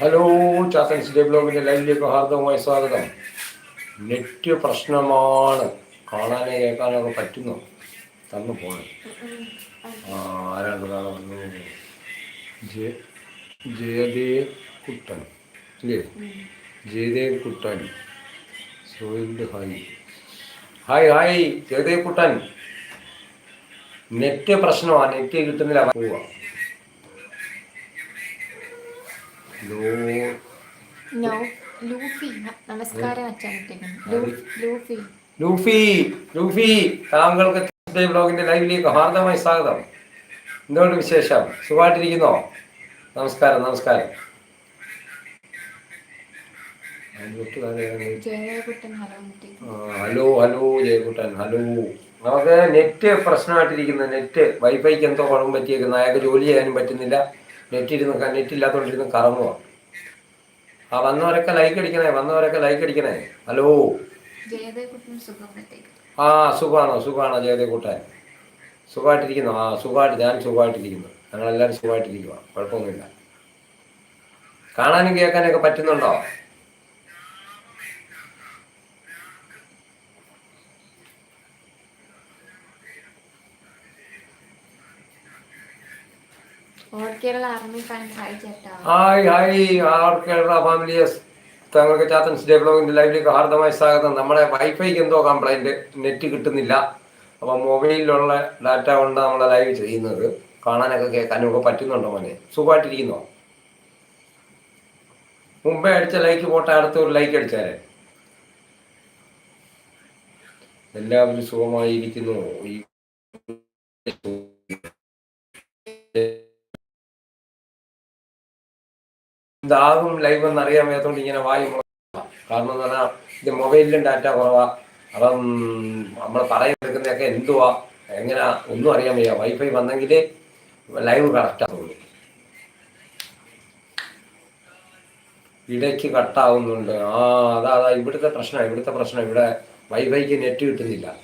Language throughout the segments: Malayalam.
ഹലോ ചാത്തൻസ് ഡേ ബ്ലോഗിന്റെ ലൈവിലേക്ക് ഹാർദവമായി സ്വാഗതം. നെറ്റ് പ്രശ്നമാണ്. കാണാനോ കേൾക്കാനൊക്കെ പറ്റുന്നു. തന്നു പോണ് ആരാണ്ട് കാണാൻ വന്നു? ജയ ജയദേവ് കുട്ടൻ ഇല്ലേ? Jayadev Kuttan soiled hi hi hi Jayadev Kuttan net പ്രശ്നമാണ് നെറ്റ് കിട്ടുന്നില്ല. പോവാ. ലൂഫി. നമസ്കാരം. ലൂഫി. Luffy Luffy. താങ്കൾക്ക് ബ്ലോഗിന്റെ ലൈവിലേക്ക് ഹാർദമായി സ്വാഗതം. എന്തുകൊണ്ട് വിശേഷം? സുഖമായിട്ടിരിക്കുന്നോ? നമസ്കാരം നമസ്കാരം. Hello hello hello Jayakuttan hello. നമുക്ക് നെറ്റ് പ്രശ്നമായിട്ടിരിക്കുന്നു. നെറ്റ് വൈഫൈക്ക് എന്തോ കുഴപ്പം പറ്റിയേക്കുന്നു. അയാൾക്ക് ജോലി ചെയ്യാനും പറ്റുന്നില്ല. നെറ്റ് ഇരുന്ന് നെറ്റ് കറങ്ങുക ആ വന്നവരൊക്കെ ലൈക്ക് അടിക്കണേ വന്നവരൊക്കെ ലൈക്ക് അടിക്കണേ. ഹലോ. ആ സുഖമാണോ? സുഖമാണോ ജയദേവക്കുട്ടൻ? സുഖമായിട്ടിരിക്കുന്നു? ആ സുഖമായിട്ട് ഞാൻ സുഖമായിട്ടിരിക്കുന്നു. ഞങ്ങളെല്ലാവരും സുഖമായിട്ടിരിക്കുക കുഴപ്പമൊന്നുമില്ല. കാണാനും കേൾക്കാനൊക്കെ പറ്റുന്നുണ്ടോ? Hi hi R Kerala families താങ്കൾക്ക് ചാത്തൻസ് ഡേ ബ്ലോഗിന്റെ ലൈവിലേക്ക് ഹാർദമായ സ്വാഗതം. നമ്മുടെ വൈഫൈക്ക് എന്തോ കംപ്ലൈന്റ് നെറ്റ് കിട്ടുന്നില്ല. അപ്പൊ മൊബൈലിലുള്ള ഡാറ്റ കൊണ്ട് നമ്മളെ ലൈവ് ചെയ്യുന്നത്. കാണാനൊക്കെ കേൾക്കാനൊക്കെ പറ്റുന്നുണ്ടോ മോനെ? സുഖമായിട്ടിരിക്കുന്നോ? മുമ്പേ അടിച്ച ലൈക്ക് പോട്ടെ അടുത്ത ഒരു ലൈക്ക് അടിച്ചാലേ. എല്ലാവരും സുഖമായിരിക്കുന്നു. ഈ ഇതാകും ലൈവ് എന്ന് അറിയാൻ വയ്യാത്തോണ്ട് ഇങ്ങനെ വായി. കാരണം എന്ന് പറഞ്ഞാൽ ഇത് മൊബൈലിലും ഡാറ്റ കുറവാ. അപ്പം നമ്മൾ പറയുന്നതൊക്കെ എന്തുവാ? എങ്ങനെ? ഒന്നും അറിയാൻ വയ്യ. വൈഫൈ വന്നെങ്കിൽ ലൈവ് കറക്റ്റ് ആവുള്ളൂ ഇടയ്ക്ക് കട്ടാവുന്നുണ്ട് ആ അതാ അതാ ഇവിടുത്തെ പ്രശ്നം ഇവിടുത്തെ പ്രശ്നം. ഇവിടെ വൈഫൈക്ക് നെറ്റ് കിട്ടുന്നില്ല.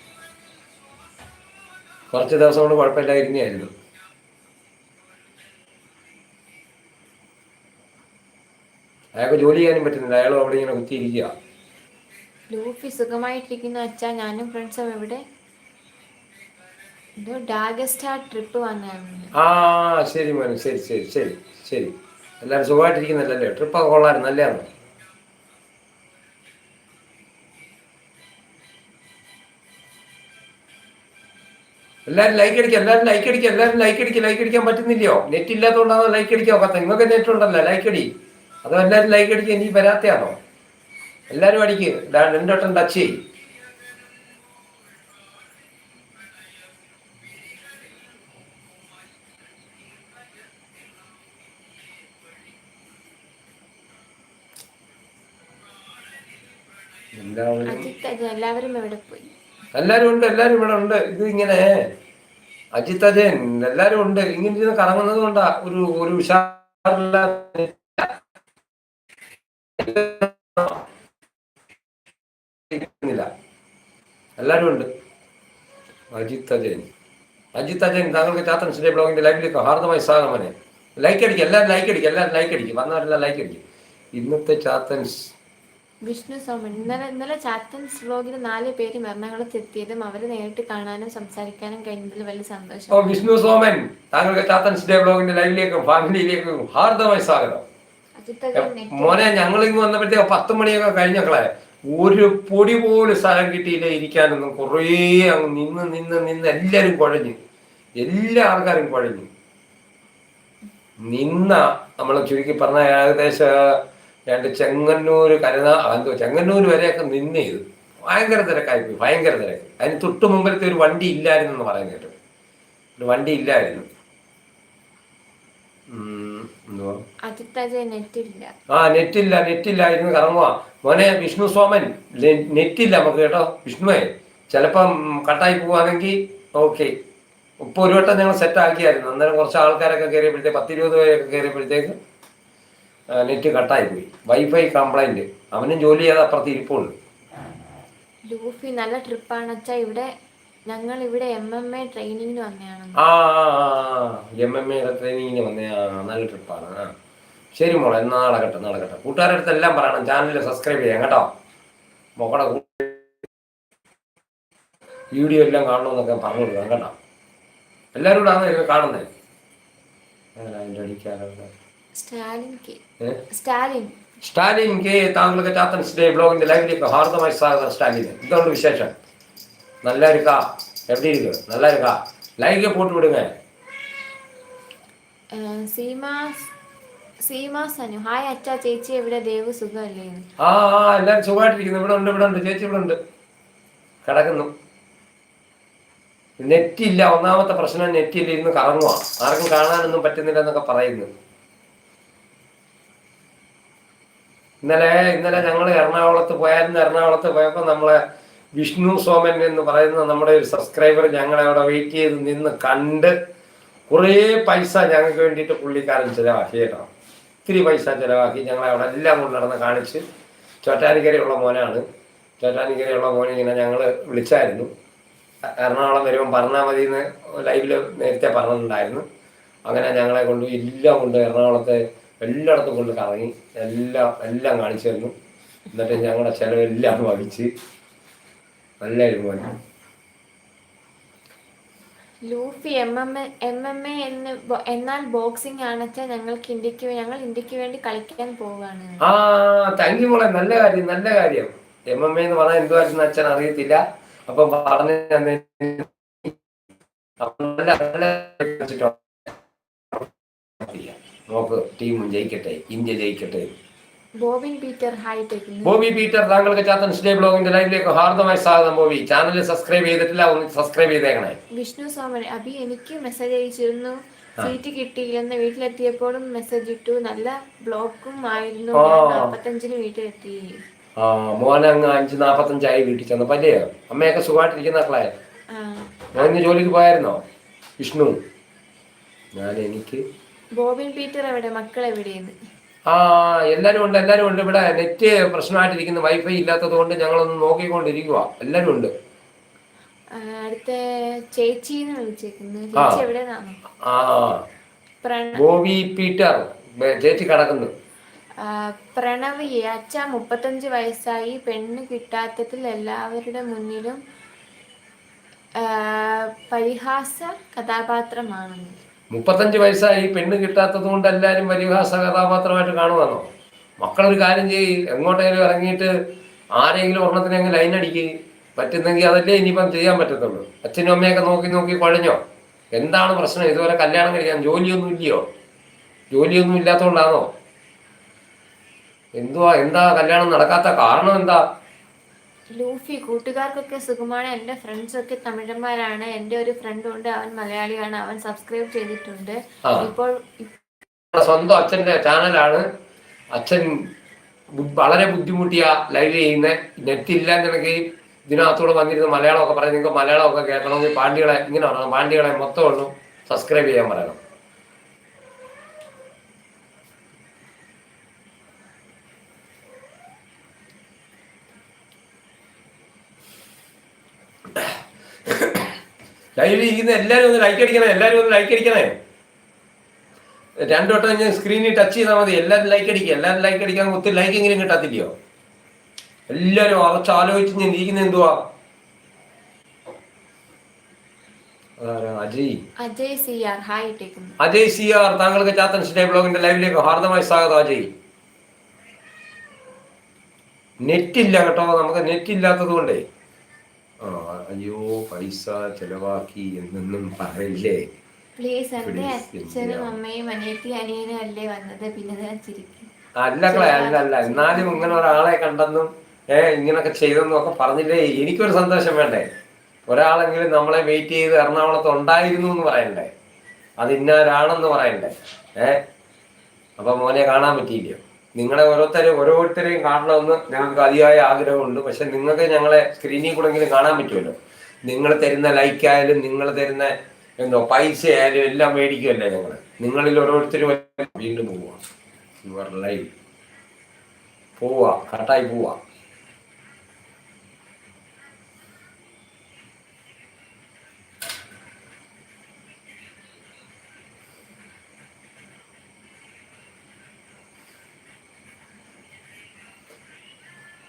കുറച്ച് ദിവസം കൊണ്ട് കുഴപ്പമില്ലായിരുന്നായിരുന്നു അയാൾക്ക് ജോലി ചെയ്യാനും പറ്റുന്നില്ല. അയാൾ അവിടെ ഇങ്ങനെ കുത്തിയിരിക്കുക. ലൂഫി സുഖമായിട്ടിരിക്കുന്ന അച്ഛാ. ഞാനും ഫ്രണ്ട്സും എവിടെ ട്രിപ്പ് ആ ശരി മോനെ. ശരി ശരി ശരി ശരി. എല്ലാവരും സുഖമായിട്ടിരിക്കുന്നില്ലല്ലേ ട്രിപ്പൊക്കെ കൊള്ളാമായിരുന്നു നല്ലതാണ് എല്ലാവരും ലൈക്ക് അടിക്കുക എല്ലാവരും ലൈക്ക് അടിക്കുക എല്ലാവരും ലൈക്ക് അടിക്കുക ലൈക്ക് അടിക്കാൻ പറ്റുന്നില്ലയോ? നെറ്റ് ഇല്ലാത്തതുകൊണ്ടാണോ ലൈക്ക് അടിക്കാൻ പറ്റുന്നത് നിങ്ങൾക്ക് നെറ്റ് ഉണ്ടല്ലോ ലൈക്ക് അടി. അതോ എല്ലാവരും ലൈക്ക് അടിക്കുക ഇനി വരാത്തയാണോ? എല്ലാവരും അടിക്ക്. രണ്ടോട്ടം ടച്ച് ചെയ്യും. എല്ലാവരും എല്ലാവരും ഉണ്ട് എല്ലാരും ഇവിടെ ഉണ്ട്. ഇത് ഇങ്ങനെ അജിത് അജയൻ എല്ലാരും ഉണ്ട്. ഇങ്ങനെ ഇരുന്ന് കറങ്ങുന്നത് കൊണ്ടാ ഒരു ഒരു ഉഷാറില്ല എല്ലാരും ഉണ്ട്. അജിത് അജയൻ അജിത് അജയൻ താങ്കൾക്ക് ചാത്തൻ സിഡേ ബ്ലോഗിന്റെ ലൈവിലേക്ക് ഹാർദമായി സ്വാഗതം. മനെ ലൈക്ക് അടിക്കും എല്ലാവരും ലൈക്ക് അടിക്കും എല്ലാവരും ലൈക്ക് അടിക്കും. വന്നവരെല്ലാം ലൈക്ക് അടിക്കും. ഇന്നത്തെ ചാത്തൻസ് വിഷ്ണു സോമൻ ഇന്നലെ ഇന്നലെ ചാത്തൻസ് വ്ലോഗിൽ നാല് പേരും എറണാകുളത്ത് എത്തിയതും അവരെ നേരിട്ട് കാണാനും സംസാരിക്കാനും കഴിഞ്ഞതിൽ വലിയ സന്തോഷം. ഓ വിഷ്ണു സോമൻ താങ്കൾക്ക് ചാത്തൻസ് ഡേ ബ്ലോഗിന്റെ ലൈവിലേക്കും ഫാമിലിയിലേക്കും ഹാർദമായി സ്വാഗതം. മോനെ ഞങ്ങൾ ഇങ്ങ് വന്നപ്പോഴത്തേക്ക് പത്ത് മണിയൊക്കെ കഴിഞ്ഞക്കളെ ഒരു പൊടി പോലും സ്ഥലം കിട്ടിയില്ല ഇരിക്കാനൊന്നും. കുറേ അങ്ങ് നിന്ന് നിന്ന് നിന്ന് എല്ലാരും കുഴഞ്ഞു. എല്ലാ ആൾക്കാരും കുഴഞ്ഞു. നിന്ന നമ്മൾ ചുരുക്കി പറഞ്ഞ ഏകദേശം രണ്ട് ചെങ്ങന്നൂർ കരുത എന്തോ ചെങ്ങന്നൂർ വരെയൊക്കെ നിന്ന് ചെയ്തു ഭയങ്കര തിരക്കായിപ്പോയി ഭയങ്കര തിരക്ക്. അതിന് തൊട്ട് മുമ്പിലത്തെ ഒരു വണ്ടി ഇല്ലായിരുന്നു എന്ന് പറയാൻ കേട്ടു. ഒരു വണ്ടി ഇല്ലായിരുന്നു. എന്തുവാ ആ നെറ്റില്ല നെറ്റില്ല. ഇരുന്ന് കറങ്ങുക മോനെ വിഷ്ണു സോമൻ നെറ്റില്ല നമുക്ക് കേട്ടോ. വിഷ്ണുവേ ചിലപ്പം കട്ടായി പോവാണെങ്കിൽ ഓക്കെ. ഇപ്പൊ ഒരു വട്ടം ഞങ്ങൾ സെറ്റ് ആക്കിയായിരുന്നു. അന്നേരം കുറച്ച് ആൾക്കാരൊക്കെ കയറിയപ്പോഴത്തേക്ക് പത്തിരുപത് പേരൊക്കെ കയറിയപ്പോഴത്തേക്ക് നെറ്റ് കട്ടായി പോയി. വൈഫൈ കംപ്ലൈന്റ് അവനും ജോലി ചെയ്യാതെ അപ്പുറത്ത് ഇരിപ്പുണ്ട്. ലൂഫി നല്ല ട്രിപ്പാണ് അച്ഛാ ഇവിടെ ഞങ്ങൾ ഇവിടെ എം എം എ ട്രെയിനിങ്ങിന് വന്നതാണ് ആ എം എം എ ട്രെയിനിങ്ങിന് വന്ന നല്ല ട്രിപ്പാണ് ആ. ശരി മോളെ എന്നാ നടക്കട്ടെ നടക്കട്ടെ. കൂട്ടുകാരുടെ അടുത്ത് എല്ലാം പറയണം. ചാനൽ സബ്സ്ക്രൈബ് ചെയ്യാം കേട്ടോ. മോക്കടെ വീഡിയോ എല്ലാം കാണണമെന്നൊക്കെ പറഞ്ഞു കൊടുക്കാം കേട്ടോ. എല്ലാവരും കൂടെ ആണ് കാണുന്നത് സ്റ്റാലിൻ കെ സ്റ്റാലിൻ. സ്റ്റാലിൻ കെ താങ്കൾക്ക് ചാത്തൻസ് ഡേ ബ്ലോഗിന്റെ ലൈവിലേക്ക് ഹാർദമായി സ്വാഗതം സ്റ്റാലിൻ ഇതുകൊണ്ട് വിശേഷം? നല്ല இருக்கா எப்படி இருக்கு நல்லா இருக்கா லைக்கே போட்டு விடுங்க ആ, സീമ സീമ സനു ഹായ് അച്ഛ ചേച്ചി എവിടെ ദേവ് സുഖമല്ലേ ആ ആ എല്ലാവരും സുഖമായിട്ടിരിക്കുന്നു ഇവിടെ ഉണ്ട് ഇവിടെ ഉണ്ട് ചേച്ചി ഇവിടെ ഉണ്ട് കിടക്കുന്നു നെറ്റ് ഇല്ല ഒന്നാമത്തെ പ്രശ്നം നെറ്റ് ഇല്ല ഇരുന്ന് കറങ്ങുക ആർക്കും കാണാനൊന്നും പറ്റുന്നില്ല എന്നൊക്കെ പറയുന്നു ഇന്നലെ ഇന്നലെ ഞങ്ങൾ എറണാകുളത്ത് പോയായിരുന്നു എറണാകുളത്ത് പോയപ്പോൾ നമ്മളെ വിഷ്ണു സോമൻ എന്ന് പറയുന്ന നമ്മുടെ ഒരു സബ്സ്ക്രൈബർ ഞങ്ങളെ അവിടെ വെയിറ്റ് ചെയ്ത് നിന്ന് കണ്ട് കുറേ പൈസ ഞങ്ങൾക്ക് വേണ്ടിയിട്ട് പുള്ളിക്കാരൻ ചിലവാക്കി കേട്ടോ. ഒത്തിരി പൈസ ചിലവാക്കി ഞങ്ങളെ അവിടെ എല്ലാം കൊണ്ട് നടന്ന് കാണിച്ച്. ചോറ്റാനിക്കരയുള്ള മോനാണ്. ചോറ്റാനിക്കരയുള്ള മോനെ ഇങ്ങനെ ഞങ്ങൾ വിളിച്ചായിരുന്നു. എറണാകുളം വരുമ്പം പറഞ്ഞാൽ മതി എന്ന് ലൈവിൽ നേരത്തെ പറഞ്ഞിട്ടുണ്ടായിരുന്നു. അങ്ങനെ ഞങ്ങളെ കൊണ്ട് എല്ലാം കൊണ്ട് എറണാകുളത്തെ എല്ലായിടത്തും കൊണ്ട് കറങ്ങി. എല്ലാം എല്ലാം കാണിച്ചു തന്നു. എന്നിട്ട് ഞങ്ങളുടെ ചിലവെല്ലാം വഹിച്ച് നല്ലൊരു മോൻ. Luffy M M A M M എന്ന് എന്നാൽ ബോക്സിംഗ് ആണെച്ചാൽ ഞങ്ങൾക്ക് ഇന്ത്യയ്ക്ക് ഞങ്ങൾ ഇന്ത്യയ്ക്ക് വേണ്ടി കളിക്കാൻ പോവുകയാണ് ആ താങ്ക് മോളെ. നല്ല കാര്യം നല്ല കാര്യം. എം എം എ എന്ന് പറഞ്ഞാൽ എന്തുവായിരുന്നു അച്ഛൻ അറിയത്തില്ല. അപ്പൊ പറഞ്ഞു നോക്ക് ടീം ജയിക്കട്ടെ ഇന്ത്യ ജയിക്കട്ടെ. ബോബി പീറ്റർ താങ്കൾക്ക് ചാത്തൻ സ്റ്റേ ബ്ലോഗിന്റെ ലൈവിലേക്ക് ഹാർദമായി സ്വാഗതം ബോബി. ചാനൽ സബ്സ്ക്രൈബ് ചെയ്തിട്ടില്ല ഒന്ന് സബ്സ്ക്രൈബ് ചെയ്തേക്കണേ. വിഷ്ണു സ്വാമി അഭി എനിക്ക് മെസ്സേജ് അയച്ചിരുന്നു. സീറ്റ് കിട്ടിയില്ലെന്ന് വീട്ടിലെത്തിയപ്പോഴും മെസ്സേജ് ഇട്ടു. നല്ല ബ്ലോക്കും ആയിരുന്നു. നാപ്പത്തഞ്ചിന് വീട്ടിലെത്തി. ആ മോനെ അങ്ങ് അഞ്ച് നാപ്പത്തഞ്ചായി വീട്ടിൽ ചെന്നപ്പോ അല്ലേ അമ്മയൊക്കെ സുഖമായിട്ടിരിക്കുന്ന മക്കളെ? ആ, ഞാൻ ഇന്ന് ജോലിക്ക് പോയായിരുന്നോ? വിഷ്ണു. ഞാൻ എനിക്ക് ബോബിൻ പീറ്റർ എവിടെ? മക്കൾ എവിടെയെന്ന്? ആ എല്ലാവരും ഉണ്ട് എല്ലാവരും ഉണ്ട്. ഇവിടെ നെറ്റ് പ്രശ്നമായിട്ടിരിക്കുന്നു വൈഫൈ ഇല്ലാത്തത് കൊണ്ട് ഞങ്ങളൊന്ന് നോക്കിക്കൊണ്ടിരിക്കുക എല്ലാരും ഉണ്ട്. ബോബി പീറ്റർ ചേച്ചി കിടക്കുന്നു. പ്രണവ്. അച്ഛ മുപ്പത്തഞ്ച് വയസ്സായി. പെണ്ണ് കിട്ടാത്തതിൽ എല്ലാവരുടെ മുന്നിലും പരിഹാസ കഥാപാത്രമാണെന്ന്. മുപ്പത്തഞ്ച് വയസ്സായി പെണ്ണ് കിട്ടാത്തത് കൊണ്ട് എല്ലാവരും പരിഹാസ കഥാപാത്രമായിട്ട് കാണുവാണോ? മക്കളൊരു കാര്യം ചെയ്യ് എങ്ങോട്ടെങ്കിലും ഇറങ്ങിയിട്ട് ആരെങ്കിലും ഒരെണ്ണത്തിനെങ്കിൽ ലൈൻ അടിക്ക്. പറ്റുന്നെങ്കിൽ അതല്ലേ ഇനിയിപ്പം ചെയ്യാൻ പറ്റത്തുള്ളൂ. അച്ഛനും അമ്മയൊക്കെ നോക്കി നോക്കി കുഴഞ്ഞോ? എന്താണ് പ്രശ്നം? ഇതുവരെ കല്യാണം കഴിക്കാൻ ജോലിയൊന്നും ഇല്ലയോ? ജോലിയൊന്നും ഇല്ലാത്തതുകൊണ്ടാണോ? എന്തുവാ? എന്താ കല്യാണം നടക്കാത്ത കാരണം എന്താ? ലൂഫി കൂട്ടുകാർക്കൊക്കെ സുഖമാണ്. എന്റെ ഫ്രണ്ട്സൊക്കെ തമിഴന്മാരാണ്. എന്റെ ഒരു ഫ്രണ്ട് ഉണ്ട്. അവൻ മലയാളിയാണ്. അവൻ സബ്സ്ക്രൈബ് ചെയ്തിട്ടുണ്ട്. ഇപ്പോൾ സ്വന്തം അച്ഛന്റെ ചാനലാണ് അച്ഛൻ വളരെ ബുദ്ധിമുട്ടിയ ലൈവ് ചെയ്യുന്ന. നെറ്റ് ഇല്ല എന്നുണ്ടെങ്കിൽ ഇതിനകത്തൂടെ വന്നിരുന്ന മലയാളമൊക്കെ പറഞ്ഞ് നിങ്ങൾക്ക് മലയാളമൊക്കെ കേൾക്കണമെങ്കിൽ പാണ്ഡ്യകളെ ഇങ്ങനെ പറയണം പാണ്ഡ്യകളെ മൊത്തം ഒന്ന് സബ്സ്ക്രൈബ് ചെയ്യാൻ പറയണം. ലൈവ് ഇരിക്കുന്ന എല്ലാവരും ഒന്ന് ലൈക്ക് അടിക്കണേ എല്ലാവരും ഒന്ന് ലൈക്ക് അടിക്കണേ. രണ്ടു വട്ടം ഞാൻ സ്ക്രീനിൽ ടച്ച് ചെയ്താൽ മതി. എല്ലാവരും ലൈക്ക് അടിക്കുക എല്ലാവരും ലൈക്ക് അടിക്കാൻ ഒത്തിരി ലൈക്ക് എങ്കിലും കിട്ടാത്തില്ലയോ? എല്ലാവരും ഉറച്ച് ആലോചിച്ച് ഞാൻ ഇരിക്കുന്ന എന്തുവാ? അജയ്. അജയ് സി ആർ താങ്കൾക്ക് ചാത്തൻ സ്റ്റേ ബ്ലോഗിന്റെ ലൈവിലേക്ക് ഹാർദമായി സ്വാഗതം അജയ്. നെറ്റ് ഇല്ല കേട്ടോ. നമുക്ക് നെറ്റ് ഇല്ലാത്തത് കൊണ്ടേ. അയ്യോ പൈസ ചെലവാക്കി എന്നൊന്നും പറയില്ലേ? പ്ലീസ് എന്റെ അച്ഛനും? അമ്മയും അനിയത്തി അനിയനും അല്ലേ വന്നത്? പിന്നെ അല്ലക്കളെ അല്ല അല്ല എന്നാലും ഇങ്ങനെ ഒരാളെ കണ്ടെന്നും ഏ ഇങ്ങനൊക്കെ ചെയ്തെന്നും ഒക്കെ പറഞ്ഞില്ലേ? എനിക്കൊരു സന്തോഷം വേണ്ടേ? ഒരാളെങ്കിലും നമ്മളെ വെയിറ്റ് ചെയ്ത് എറണാകുളത്ത് ഉണ്ടായിരുന്നു എന്ന് പറയണ്ടേ? അത് ഇന്ന ഒരാളെന്ന് പറയണ്ടേ? ഏ? അപ്പൊ മോനെ കാണാൻ പറ്റിയില്ലയോ? നിങ്ങളെ ഓരോരുത്തരെയും ഓരോരുത്തരെയും കാണണമെന്ന് ഞങ്ങൾക്ക് അതിയായ ആഗ്രഹമുണ്ട്. പക്ഷെ നിങ്ങൾക്ക് ഞങ്ങളെ സ്ക്രീനിൽ കൂടെങ്കിലും കാണാൻ പറ്റുമല്ലോ? നിങ്ങൾ തരുന്ന ലൈക്കായാലും നിങ്ങൾ തരുന്ന എന്തോ പൈസ ആയാലും എല്ലാം മേടിക്കുമല്ലേ ഞങ്ങൾ നിങ്ങളിൽ ഓരോരുത്തരും വീണ്ടും പോവുക യുവർ ലൈഫ് പോവാ കട്ടായി പോവാ.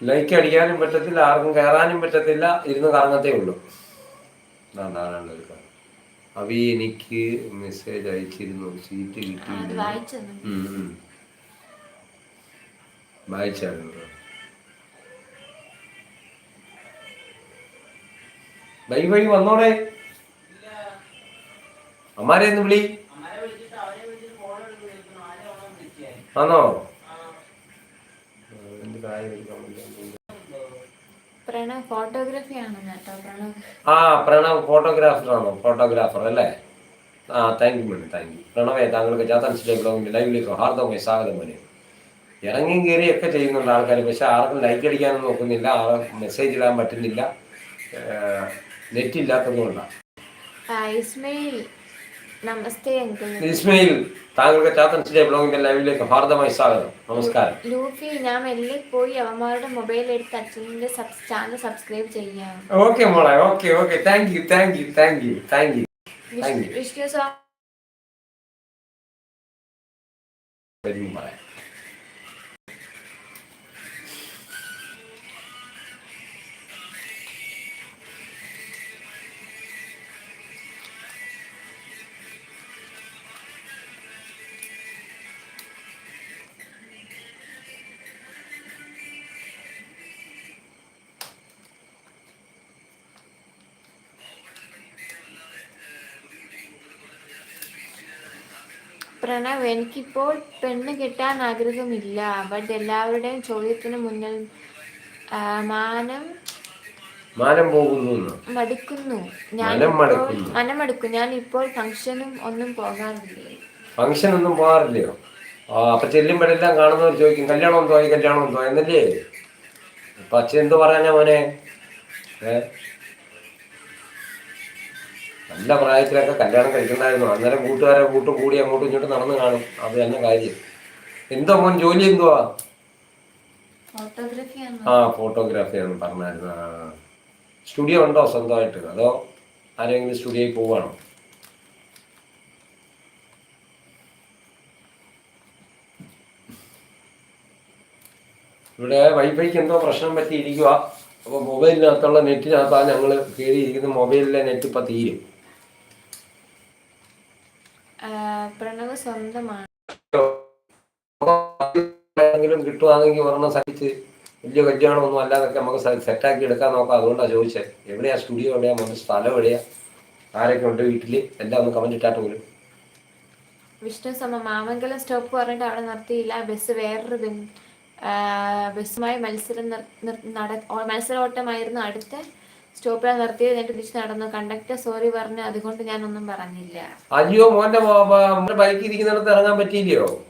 ലൈക്ക് അടിക്കാനും പറ്റത്തില്ല ആർക്കും കയറാനും പറ്റത്തില്ല ഇരുന്ന് കറങ്ങത്തേ ഉള്ളൂ. അവി എനിക്ക് മെസ്സേജ് അയച്ചിരുന്നു സീറ്റ് കിട്ടി. വായിച്ചായിരുന്നു. Bye bye വന്നോടെ. അമ്മാരെ ഒന്ന് വിളി. ആണോ എന്ത് പറ്റില്ല. പ്രണവ് ഫോട്ടോഗ്രാഫി കേട്ടോ പ്രണവ്. ആ പ്രണവ് ഫോട്ടോഗ്രാഫർ ആണോ ഫോട്ടോഗ്രാഫർ അല്ലേ? ആ thank you madam thank you പ്രണവേ താങ്കൾക്ക് ബ്ലോഗിന്റെ ലൈവിലേക്ക് ഹാർദവമായി സ്വാഗതം മോനെ ഇറങ്ങിയും ഒക്കെ ചെയ്യുന്നുണ്ട് ആൾക്കാർ പക്ഷെ ആർക്കും ലൈക്ക് അടിക്കാനും നോക്കുന്നില്ല. ആർക്കും മെസ്സേജ് ഇടാൻ പറ്റുന്നില്ല. നെറ്റ് ഇല്ലാത്തതുകൊണ്ടാണ് ഇസ്മയിൽ. നമസ്തേ അങ്കിൾ. ഇസ്മയിൽ താങ്കൾക്ക് ചാത്തൻസിലെ ബ്ലോഗിന്റെ ലൈവിലേക്ക് ഹാർദവമായി സ്വാഗതം. നമസ്കാരം. ലൂഫി ഞാൻ മെല്ലെ പോയി അവന്മാരുടെ മൊബൈൽ എടുത്ത് അച്ഛന്റെ ചാനൽ സബ്സ്ക്രൈബ് ചെയ്യാം. ഓക്കെ മോളെ okay okay. Thank you thank you thank you thank you thank you Vishnu Swami Pranav എനിക്കിപ്പോൾ പെണ്ണ് കിട്ടാൻ ആഗ്രഹമില്ല ബട്ട് എല്ലാവരുടെയും ചോദ്യത്തിന് മുന്നിൽ മാനം മാനം പോകുന്നു മടുക്കുന്നു. ഞാൻ മനം. മനമടുക്കും ഞാൻ ഇപ്പോൾ ഫംഗ്ഷനും ഒന്നും പോകാറില്ലേ? ഫംഗ്ഷൻ ഒന്നും പോകാറില്ലയോ? ആ അപ്പൊ ചെല്ലുമ്പോഴെല്ലാം കാണുന്നവർ ചോദിക്കും കല്യാണം എന്തോ ആയി കല്യാണം എന്തോ എന്നല്ലേ? അപ്പൊ അച്ഛൻ എന്ത് പറയാനാ മോനെ? ഏ? നല്ല പ്രായത്തിലൊക്കെ കല്യാണം കഴിക്കണ്ടായിരുന്നു. അന്നേരം കൂട്ടുകാരെ കൂട്ടും കൂടി അങ്ങോട്ടും ഇങ്ങോട്ടും നടന്ന് കാണും. അത് തന്നെ കാര്യം. എന്തോ മോൻ ജോലി എന്തുവാ? ആ ഫോട്ടോഗ്രാഫിയാണ് പറഞ്ഞായിരുന്നു. ആ. സ്റ്റുഡിയോ ഉണ്ടോ സ്വന്തമായിട്ട്? അതോ ആരെങ്കിലും സ്റ്റുഡിയോയിൽ പോവാണോ ഇവിടെ വൈഫൈക്ക് എന്തോ പ്രശ്നം പറ്റിയിരിക്കുക അപ്പോൾ മൊബൈലിനകത്തുള്ള നെറ്റിനകത്താണ് ഞങ്ങൾ കയറിയിരിക്കുന്നത് മൊബൈലിലെ നെറ്റ് ഇപ്പം തീരും. പ്രണവ് സ്വന്തമാണ്. കിട്ടുവാണെങ്കിൽ ഒരെണ്ണം സഹിച്ച് വലിയ കല്യാണമൊന്നും അല്ലാതൊക്കെ നമുക്ക് സെറ്റാക്കി എടുക്കാൻ നോക്കാം. അതുകൊണ്ടാണ് ചോദിച്ചത്. എവിടെയാ സ്റ്റുഡിയോ എവിടെയാ? മറ്റു സ്ഥലം എവിടെയാ? ആരൊക്കെ ഉണ്ട് വീട്ടിൽ എല്ലാം ഒന്ന് കമന്റ് ഇട്ടാട്ട് പോലും വിഷ്ണു സമ മാമംഗലം സ്റ്റോപ്പ് പറഞ്ഞിട്ട് അവിടെ നിർത്തിയില്ല. ബസ് വേറൊരു ബസ്സുമായി മത്സരം നട ഓ- മത്സരോട്ടമായിരുന്നു. അടുത്ത സ്റ്റോപ്പിലാണ് നിർത്തിയത് എന്നിട്ട് തിരിച്ച് നടന്നു. കണ്ടക്ടർ സോറി പറഞ്ഞു. അതുകൊണ്ട് ഞാനൊന്നും പറഞ്ഞില്ല. അയ്യോ മോന്റെ ബൈക്ക് ഇരിക്കുന്നിടത്ത് ഇറങ്ങാൻ പറ്റിയില്ലയോ?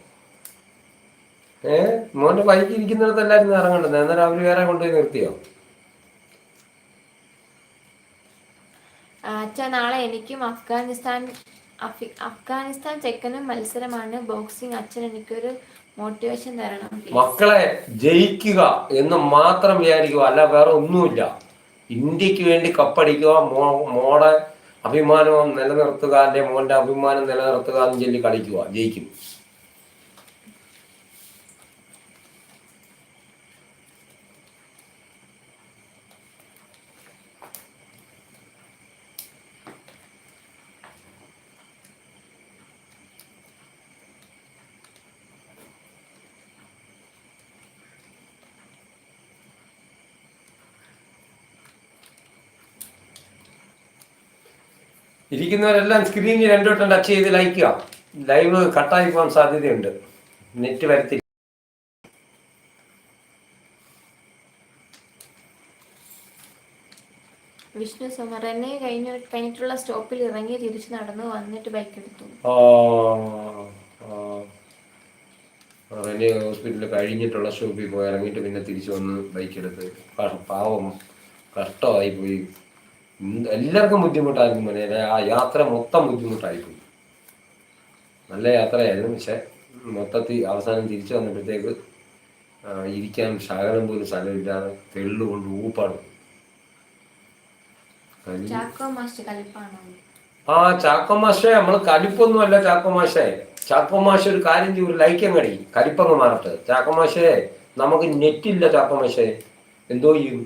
ഏ? മോന്റെ ബൈക്ക് ഇരിക്കുന്നിടത്ത് എല്ലാരും ഇറങ്ങണ്ടത് എന്നാൽ അവർ വേറെ കൊണ്ടുപോയി നിർത്തിയോ? അച്ഛാ നാളെ എനിക്കും അഫ്ഗാനിസ്ഥാൻ അഫി- അഫ്ഗാനിസ്ഥാൻ ചെക്കനും മത്സരമാണ്. ബോക്സിംഗ് അച്ഛൻ എനിക്കൊരു മോട്ടിവേഷൻ തരണം. മക്കളെ ജയിക്കുക എന്ന് മാത്രം വിചാരിക്കുക. അല്ല വേറെ ഒന്നുമില്ല. ഇന്ത്യയ്ക്ക് വേണ്ടി കപ്പടിക്കുക മോ മോടെ അഭിമാനം നിലനിർത്തുക അല്ലെ മോന്റെ അഭിമാനം നിലനിർത്തുക എന്ന് ചൊല്ലി കളിക്കുക ജയിക്കും. ഇരിക്കുന്നവരെല്ലാം സ്ക്രീനിൽ രണ്ടു വട്ടം ടച്ച് ചെയ്ത് ലൈക്കുക ലൈവ് കട്ടായി പോകാൻ സാധ്യതയുണ്ട്. നെറ്റ് വരത്തില്ല. വിഷ്ണു സുമരനെ കഴിഞ്ഞ കഴിഞ്ഞിട്ടുള്ള സ്റ്റോപ്പിൽ ഇറങ്ങി തിരിച്ചു നടന്നു വന്നിട്ട് ബൈക്ക് എടുത്തു. റെനി ഹോസ്പിറ്റലിൽ കഴിഞ്ഞിട്ടുള്ള സ്റ്റോപ്പിൽ പോയി ഇറങ്ങിയിട്ട് പിന്നെ തിരിച്ചു വന്ന് ബൈക്ക് എടുത്ത്. പാവം കഷ്ടമായി പോയി എല്ലാവർക്കും ബുദ്ധിമുട്ടായിരിക്കും മോനെ. ആ യാത്ര മൊത്തം ബുദ്ധിമുട്ടായിപ്പോയി. നല്ല യാത്രയായിരുന്നു. പക്ഷെ മൊത്തത്തിൽ അവസാനം തിരിച്ചു വന്നപ്പോഴത്തേക്ക് ഇരിക്കാൻ ശകലം പോലും സ്ഥലമില്ലാതെ തെള്ളുകൊണ്ട് ഊപ്പാണ് ആ ചാക്കോ മാഷേ നമ്മൾ കലിപ്പൊന്നും അല്ല ചാക്കോ മാഷേ. ചാക്കോ മാഷ് ഒരു കാര്യം ചെയ്യും ഒരു ലൈക്കം കടി കലിപ്പങ്ങ് മാറട്ടെ. ചാക്കോ മാഷേ നമുക്ക് നെറ്റില്ല ചാക്കോ മാഷേ. എന്തോ ചെയ്യും?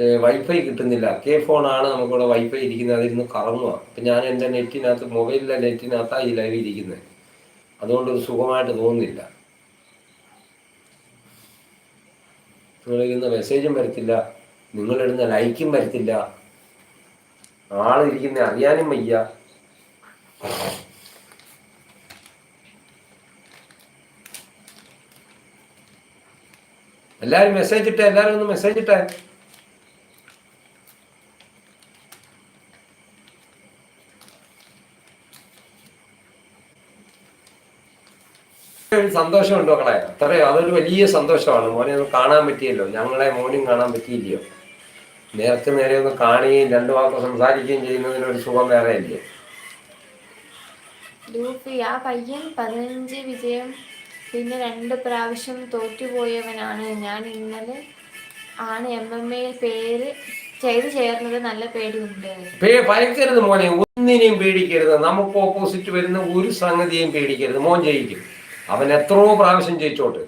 വൈഫൈ കിട്ടുന്നില്ല. കെ ഫോണാണ് നമുക്കിവിടെ വൈഫൈ ഇരിക്കുന്നത്. അതിരുന്ന് കറങ്ങുക അപ്പം ഞാൻ എന്റെ നെറ്റിനകത്ത് മൊബൈലിലെ നെറ്റിനകത്താണ് ഈ ലൈവ് ഇരിക്കുന്നത്. അതുകൊണ്ട് ഒരു സുഖമായിട്ട് തോന്നുന്നില്ല. നിങ്ങളിരുന്ന മെസ്സേജും വരത്തില്ല. നിങ്ങളിടുന്ന ലൈക്കും വരത്തില്ല. ആളിരിക്കുന്ന അറിയാനും വയ്യ. എല്ലാരും മെസ്സേജ് ഇട്ടേ. എല്ലാരും ഒന്ന് മെസ്സേജ് ഇട്ടേ. സന്തോഷമുണ്ടോ മക്കളെ. അത്രയോ അതൊരു വലിയ സന്തോഷമാണ്. മോനെ ഒന്ന് കാണാൻ പറ്റിയല്ലോ. ഞങ്ങളെ മോനും കാണാൻ പറ്റിയില്ലയോ? നേർക്ക് നേരെ ഒന്ന് കാണുകയും രണ്ടു വാക്ക് സംസാരിക്കുകയും ചെയ്യുന്നതിനൊരു സുഖം വേറെ ഇല്ലേ? ലൂഫി ആ പയ്യൻ പതിനഞ്ച് വിജയം പിന്നെ രണ്ട് പ്രാവശ്യം തോറ്റുപോയവനാണ്. ഞാൻ ഇന്നലെ ആണ് എം എം എ പേര് ചെയ്ത് ചേർന്നത്. നല്ല പേടിയുണ്ട്. ഭയക്കരുത് മോനെ. ഒന്നിനെയും പേടിക്കരുത്. നമുക്ക് ഓപ്പോസിറ്റ് വരുന്ന ഒരു സംഗതിയും പേടിക്കരുത്. മോൻ ജയിക്കും. അവൻ എത്രയോ പ്രാവശ്യം ജയിച്ചോട്ട്.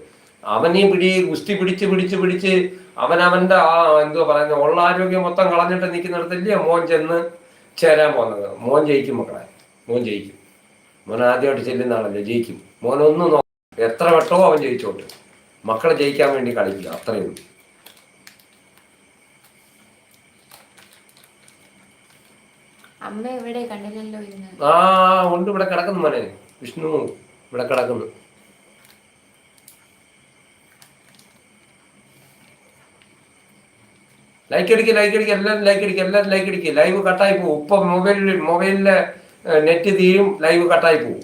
ഈ പിടി ഗുസ്തി പിടിച്ച് പിടിച്ച് പിടിച്ച് അവൻ അവന്റെ ആ എന്തോ പറയുന്നത് ഉള്ള ആരോഗ്യം മൊത്തം കളഞ്ഞിട്ട് നിൽക്കുന്നിടത്തില്ലേ മോൻ ചെന്ന് ചേരാൻ പോകുന്നത്. മോൻ ജയിക്കും മക്കളെ. മോൻ ജയിക്കും. മോൻ ആദ്യമായിട്ട് ചെല്ലുന്ന ആളല്ലേ ജയിക്കും. മോനൊന്നും നോ എത്ര വട്ടവും അവൻ ജയിച്ചോട്ട്. മക്കളെ ജയിക്കാൻ വേണ്ടി കളിക്കുക അത്രയും ആ ഉണ്ട് ഇവിടെ കിടക്കുന്നു മോനെ. വിഷ്ണു ഇവിടെ കിടക്കുന്നു. ലൈക്ക് അടിക്കുക ലൈക്ക് അടിക്കുക എല്ലാവരും ലൈക്ക് അടിക്കുക എല്ലാവരും ലൈക്ക് അടിക്കുക ലൈവ് കട്ടായി പോകും ഇപ്പൊ മൊബൈലിൽ മൊബൈലിലെ നെറ്റ് തീരും ലൈവ് കട്ടായി പോകും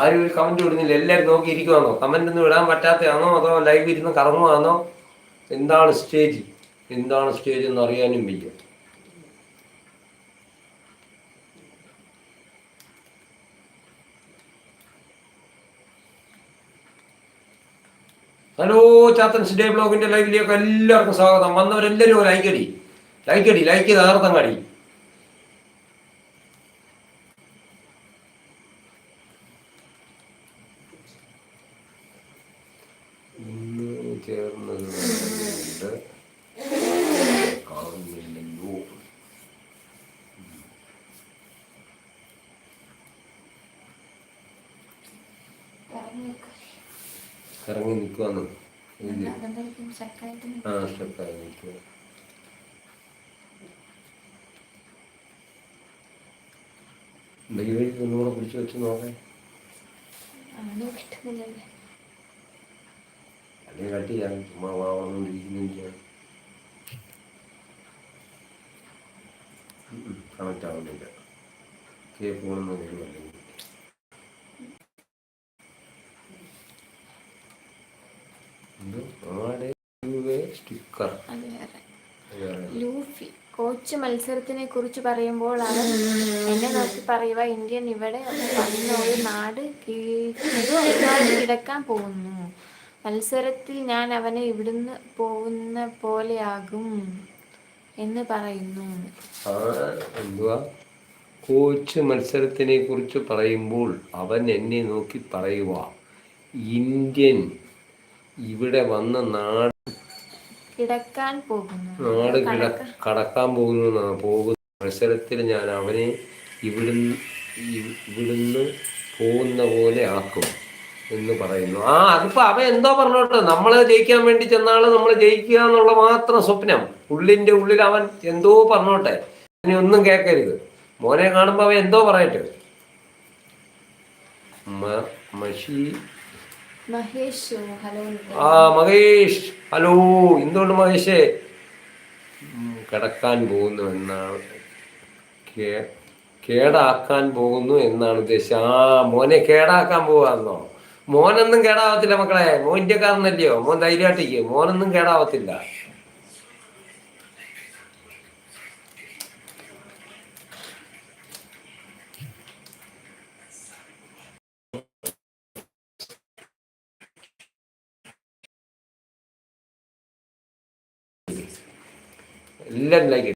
ആരും ഒരു കമന്റ് വിടുന്നില്ല എല്ലാവരും നോക്കിയിരിക്കുവാണോ കമന്റ് ഒന്നും ഇടാൻ പറ്റാത്തതാണോ അതോ ലൈവ് ഇരുന്ന് കറങ്ങുവാണോ? എന്താണ് സ്റ്റേജ് എന്താണ് സ്റ്റേജ് എന്ന് അറിയാനും വയ്യ. ഹലോ ചാത്തൻസ് ഡേ ബ്ലോഗിന്റെ ലൈവിലേക്ക് എല്ലാവർക്കും സ്വാഗതം. വന്നവരെല്ലാവരും ലൈക്കടി ലൈക്ക് അടി. ലൈക്ക് അടി ലൈക്ക് ചെയ്ത് ആർത്തം കടി ഇന്ന് ചേർന്നത് കൊണ്ട് കാണുന്നില്ലല്ലോ ഇറങ്ങി നിൽക്കുവാന്ന് ആ സ്റ്റെപ്പായി നിൽക്കുക ദൈവം ഒന്നുകൂടെ പിടിച്ചു വെച്ച് നോക്കേ. അല്ലെങ്കിൽ കട്ട് ചെയ്യാൻ ചുമ്മാ വാവന്നുകൊണ്ടിരിക്കുന്നില്ല കണക്റ്റ് ആവുന്നില്ല കേ ഫോണെന്ന് അല്ലെങ്കിൽ സ്റ്റിക്കർ അത് വേറെ ലൂഫി കോച്ച് മത്സരത്തിനെ കുറിച്ച് പറയുമ്പോൾ അവൻ എന്നെ നോക്കി പറയുക ഇന്ത്യൻ ഇവിടെ ഒരു നാട് കിടക്കാൻ പോകുന്നു. മത്സരത്തിൽ ഞാൻ അവനെ ഇവിടുന്ന് പോകുന്ന പോലെയാകും എന്ന് പറയുന്നു. എന്തുവാ? കോച്ച് മത്സരത്തിനെ കുറിച്ച് പറയുമ്പോൾ അവൻ എന്നെ നോക്കി പറയുക ഇന്ത്യൻ ഇവിടെ വന്ന നാട് കിടക്കാൻ പോകുന്നു. നാട് കിട കടക്കാൻ പോകുന്നു പോകുന്ന മത്സരത്തിൽ ഞാൻ അവനെ ഇവിടുന്ന് ഇവിടുന്ന് പോകുന്ന പോലെ ആക്കും. എന്ന് പറയുന്നു. ആ അതിപ്പോ അവൻ എന്തോ പറഞ്ഞോട്ടെ? നമ്മളെ ജയിക്കാൻ വേണ്ടി ചെന്നാൾ നമ്മൾ ജയിക്കുക എന്നുള്ള മാത്രം സ്വപ്നം. ഉള്ളിന്റെ ഉള്ളിൽ അവൻ എന്തോ പറഞ്ഞോട്ടെ? ഇനി ഒന്നും കേൾക്കരുത്. മോനെ കാണുമ്പോ അവൻ എന്തോ പറയട്ടെ? ആ മഹേഷ്. ഹലോ എന്തുകൊണ്ട് മഹേഷേ? കിടക്കാൻ പോകുന്നു എന്നാണ്. കേടാക്കാൻ പോകുന്നു എന്നാണ് ഉദ്ദേശിച്ചത്. ആ മോനെ കേടാക്കാൻ പോവാന്നോ? മോനൊന്നും കേടാവത്തില്ല മക്കളെ. മോൻ ഇന്ത്യക്കാരനല്ലയോ? മോൻ ധൈര്യമായിട്ടിക്ക് മോനൊന്നും കേടാവത്തില്ല. എല്ലാം ലൈക്ക്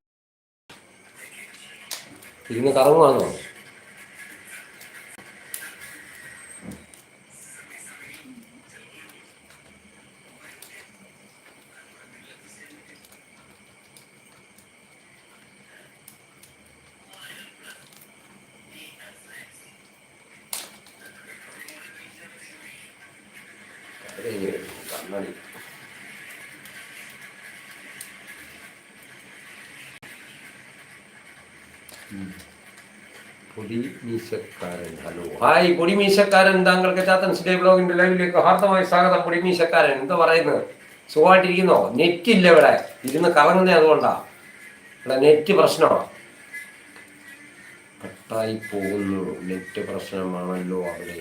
ഇരുന്ന് കറങ്ങുവാണോ? മീശക്കാരൻ ഹലോ. ഹായ് പൊടി മീശക്കാരൻ താങ്കൾക്ക് ചാത്തൻ ഡേ ബ്ലോഗിന്റെ ലൈവിലേക്ക് ഹാർദമായ സ്വാഗതം പൊടി മീശക്കാരൻ എന്താ പറയുന്നത്? സുഖമായിട്ടിരിക്കുന്നോ? നെറ്റ് ഇല്ല ഇവിടെ. ഇരുന്ന് കറങ്ങുന്നേ അതുകൊണ്ടാ. ഇവിടെ നെറ്റ് പ്രശ്നമാണ് കട്ടായി പോകുന്നു. നെറ്റ് പ്രശ്നമാണല്ലോ അവിടെ.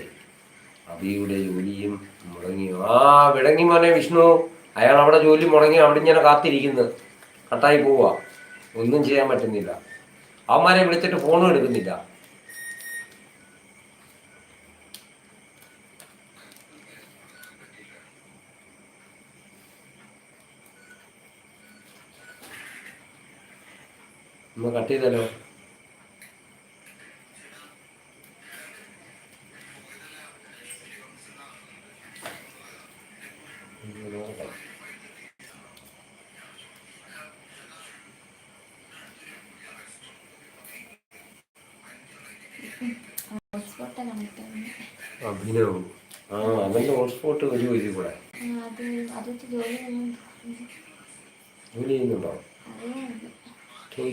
അബിയുടെ ജോലിയും മുടങ്ങി. ആ വിടങ്ങി മോനെ വിഷ്ണു. അയാൾ അവിടെ ജോലി മുടങ്ങി അവിടെ ഇങ്ങനെ കാത്തിരിക്കുന്നത് കട്ടായി പോവുക ഒന്നും ചെയ്യാൻ പറ്റുന്നില്ല. അവന്മാരെ വിളിച്ചിട്ട് ഫോണും എടുക്കുന്നില്ല. ഒന്ന് കട്ട് ചെയ്താലോ? ആ അവന്റെ ഹോട്ട്സ്പോട്ട് ഒരു കൂടെ. ജോലി ജോലി ചെയ്യുന്നുണ്ടോ?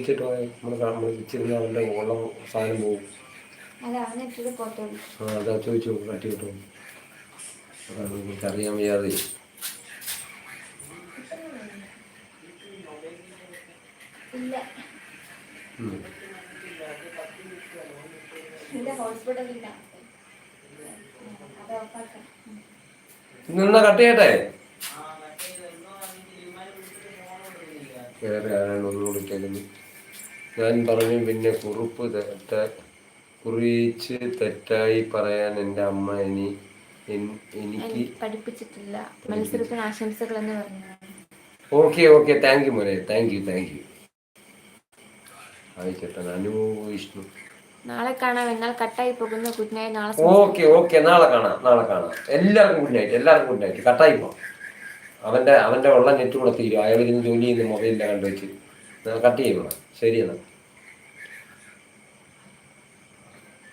ചോദിച്ചിട്ട് പോയ നമ്മൾ നമ്മൾ വെച്ചിരുന്ന അവന്റെ ഉള്ള സാധനം പോകും ആ അതാ ചോദിച്ചു നോക്ക്, കട്ടി അതാണ് നിങ്ങൾക്ക് അറിയാൻ വയ്യാതെ. നിന്ന കട്ട് ചെയ്യട്ടെ? വേറെ ആരാണ് ഒന്നും വിളിക്കുന്നു ഞാൻ പറഞ്ഞു പിന്നെ കുറിപ്പ് തെറ്റ കുറിച്ച് തെറ്റായി പറയാൻ എന്റെ അമ്മ ഇനി എനിക്ക് പഠിപ്പിച്ചിട്ടില്ല. മത്സരത്തിന് ആശംസകൾ എന്ന് പറഞ്ഞു ഓക്കെ ഓക്കെ താങ്ക് യു മോനെ. താങ്ക് യു താങ്ക് യു ആയിക്കോട്ടെ അനു വിഷ്ണു. നാളെ കാണാം. എന്നാൽ കട്ടായി പോകുന്ന ഗുഡ് നൈറ്റ് നാളെ ഓക്കെ ഓക്കെ നാളെ കാണാം നാളെ കാണാം. എല്ലാവർക്കും ഗുഡ് നൈറ്റ് എല്ലാവർക്കും ഗുഡ് നൈറ്റ് കട്ടായി അവന്റെ അവന്റെ ഉള്ള നെറ്റ് കൂടെ തീരും. അയാൾ ഇരുന്ന് ജോലി ചെയ്യുന്ന മൊബൈലിലാണ് കണ്ടു വെച്ച് കട്ട് ചെയ്യണം ശരി എന്നാൽ